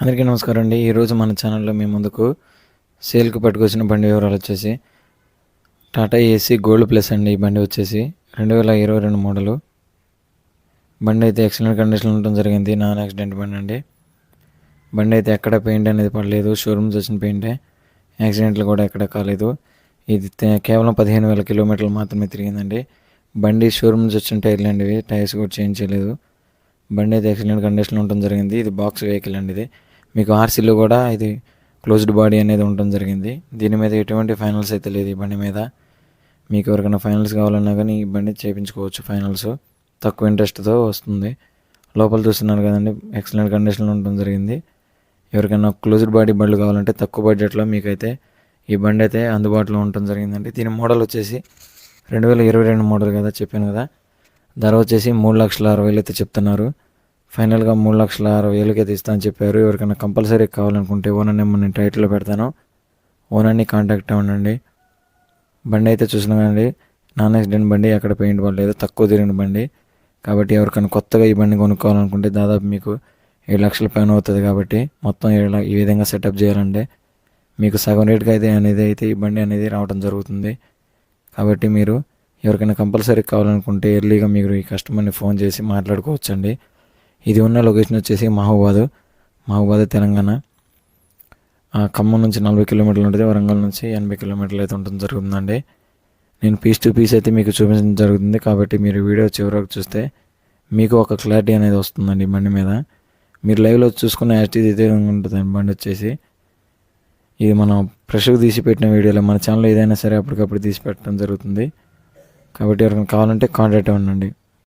అందరికీ నమస్కారం అండి. ఈరోజు మన ఛానల్లో మీ ముందుకు సేల్కి పట్టుకొచ్చిన బండి వివరాలు వచ్చేసి టాటా ఏసీ గోల్డ్ ప్లస్ అండి. ఈ బండి వచ్చేసి రెండు వేల ఇరవై రెండు మోడలు. బండి అయితే ఎక్సలెంట్ కండిషన్లో ఉండడం జరిగింది. నాన్ యాక్సిడెంట్ బండి అండి. బండి అయితే ఎక్కడ పెయింట్ అనేది పడలేదు. షోరూమ్స్ వచ్చిన పెయింటే యాక్సిడెంట్లు కూడా ఎక్కడ కాలేదు. ఇది కేవలం పదిహేను వేల కిలోమీటర్లు మాత్రమే తిరిగిందండి. బండి షోరూమ్స్ వచ్చిన టైర్లు అండి టైర్స్ కూడా చేంజ్ చేయలేదు. బండి అయితే ఎక్సలెంట్ కండిషన్లో ఉండడం జరిగింది. ఇది బాక్స్ వెహికల్ అండి ఇది. మీకు ఆర్సీలో కూడా ఇది క్లోజ్డ్ బాడీ అనేది ఉండడం జరిగింది. దీని మీద ఎటువంటి ఫైనల్స్ అయితే లేదు ఈ బండి మీద. మీకు ఎవరికైనా ఫైనల్స్ కావాలన్నా కానీ ఈ బండి చేయించుకోవచ్చు ఫైనల్స్. తక్కువ ఇంట్రెస్ట్తో వస్తుంది. లోపల చూస్తున్నారు కదండి ఎక్సలెంట్ కండిషన్లో ఉండడం జరిగింది. ఎవరికైనా క్లోజ్డ్ బాడీ బండ్లు కావాలంటే తక్కువ బడ్జెట్లో మీకైతే ఈ బండి అయితే అందుబాటులో ఉండడం జరిగిందండి. దీని మోడల్ వచ్చేసి రెండు వేల ఇరవై రెండు మోడల్ కదా చెప్పాను కదా. ధర వచ్చేసి మూడు లక్షల అరవై వేలు అయితే చెప్తున్నారు. ఫైనల్గా మూడు లక్షల అరవై వేలకి అయితే ఇస్తా అని చెప్పారు. ఎవరికైనా కంపల్సరీ కావాలనుకుంటే ఓనర్ నెంబర్ నేను టైటిల్లో పెడతాను. ఓనర్ని కాంటాక్ట్ అవ్వండి. బండి అయితే చూసినామండి నాన్ యాక్సిడెంట్ బండి అక్కడ పెయింట్ పడలేదు తక్కువ తిరిగిన బండి. కాబట్టి ఎవరికైనా కొత్తగా ఈ బండి కొనుక్కోవాలనుకుంటే దాదాపు మీకు ఏడు లక్షల పైన అవుతుంది కాబట్టి మొత్తం ఏడు ఈ విధంగా సెటప్ చేయాలంటే మీకు సగం రేట్కి అయితే అనేది అయితే ఈ బండి అనేది రావడం జరుగుతుంది. కాబట్టి మీరు ఎవరికైనా కంపల్సరీ కావాలనుకుంటే ఎర్లీగా మీరు ఈ కస్టమర్ని ఫోన్ చేసి మాట్లాడుకోవచ్చండి. ఇది ఉన్న లొకేషన్ వచ్చేసి మహబూబాద్. మహబూబాద్ తెలంగాణ. ఆ, ఖమ్మం నుంచి నలభై కిలోమీటర్లు ఉంటుంది. వరంగల్ నుంచి ఎనభై కిలోమీటర్లు అయితే ఉంటుంది జరుగుతుందండి. నేను పీస్ టు పీస్ అయితే మీకు చూపించడం జరుగుతుంది. కాబట్టి మీరు వీడియో చివరకు చూస్తే మీకు ఒక క్లారిటీ అనేది వస్తుందండి బండి మీద. మీరు లైవ్లో చూసుకున్న యాక్టివ్ ఇదే ఉంటుంది బండి వచ్చేసి. ఇది మనం ఫ్రెష్గా తీసి పెట్టిన వీడియోలో. మన ఛానల్ ఏదైనా సరే అప్పటికప్పుడు తీసి పెట్టడం జరుగుతుంది. కాబట్టి ఎవరికైనా కావాలంటే కాంటాక్ట్ అవ్వండి.